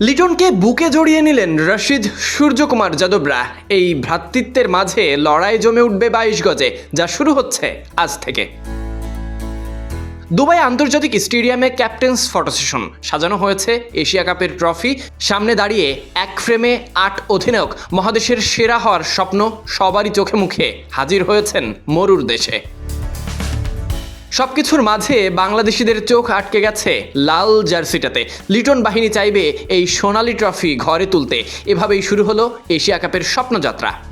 লিটনকে বুকে জড়িয়ে নিলেন রশিদ সূর্যকুমার যাদবরা। এই ভ্রাতৃত্বের মাঝে লড়াই জমে উঠবে বাইশ গজে, যা শুরু হচ্ছে আজ থেকে। দুবাই আন্তর্জাতিক স্টেডিয়ামে ক্যাপ্টেন্স ফটো সেশন। সাজানো হয়েছে এশিয়া কাপের ট্রফি। সামনে দাঁড়িয়ে এক ফ্রেমে আট অধিনায়ক। মহাদেশের সেরা হওয়ার স্বপ্ন সবারই চোখে মুখে। হাজির হয়েছেন মরুর দেশে। সবকিছুর মাঝে বাংলাদেশিদের চোখ আটকে গেছে লাল জার্সিটাতে। লিটন বাহিনী চাইবে এই সোনালি ট্রফি ঘরে তুলতে। এভাবেই শুরু হলো এশিয়া কাপের স্বপ্নযাত্রা।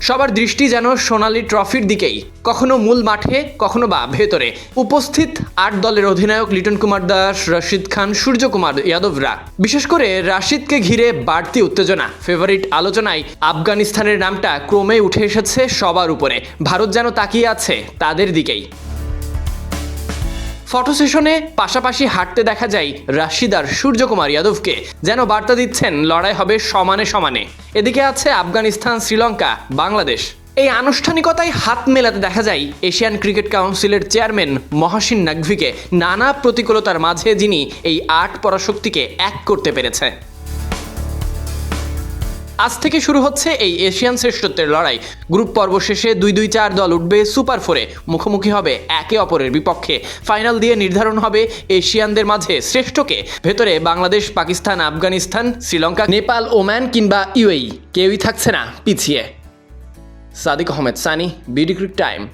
সবার দৃষ্টি যেন সোনালি ট্রফির দিকেই। কখনো মূল মাঠে, কখনো বা ভেতরে। উপস্থিত আট দলের অধিনায়ক লিটন কুমার দাস, রশিদ খান সূর্যকুমার যাদবরা বিশেষ করে রাশিদকে ঘিরে বাড়তি উত্তেজনা। ফেভারিট আলোচনায় আফগানিস্তানের নামটা ক্রমে উঠে এসেছে সবার উপরে। ভারত যেন তাকিয়ে আছে তাদের দিকেই। ফটো সেশনে পাশাপাশি হাঁটতে দেখা যায় রাশিদার সূর্যকুমার যাদবকে যেন বার্তা দিচ্ছেন লড়াই হবে সমানে সমানে। এদিকে আছে আফগানিস্তান, শ্রীলঙ্কা, বাংলাদেশ। এই আনুষ্ঠানিকতায় হাত মেলাতে দেখা যায় এশিয়ান ক্রিকেট কাউন্সিলের চেয়ারম্যান মহাসিন নাকভিকে নানা প্রতিকূলতার মাঝে যিনি এই আট পরাশক্তিকে এক করতে পেরেছে। আজ থেকে শুরু হচ্ছে এই এশিয়ান শ্রেষ্ঠত্বের লড়াই। গ্রুপ পর্ব শেষে দুই দুই চার দল উঠবে সুপার ফোরে। মুখোমুখি হবে একে অপরের বিপক্ষে। ফাইনাল দিয়ে নির্ধারণ হবে এশিয়ানদের মাঝে শ্রেষ্ঠকে। ভেতরে বাংলাদেশ, পাকিস্তান, আফগানিস্তান, শ্রীলঙ্কা, নেপাল ওম্যান কিংবা ইউএই। কেউই থাকছে না, পিছিয়ে। Sadiq Ahmed Sunny, BD cric time.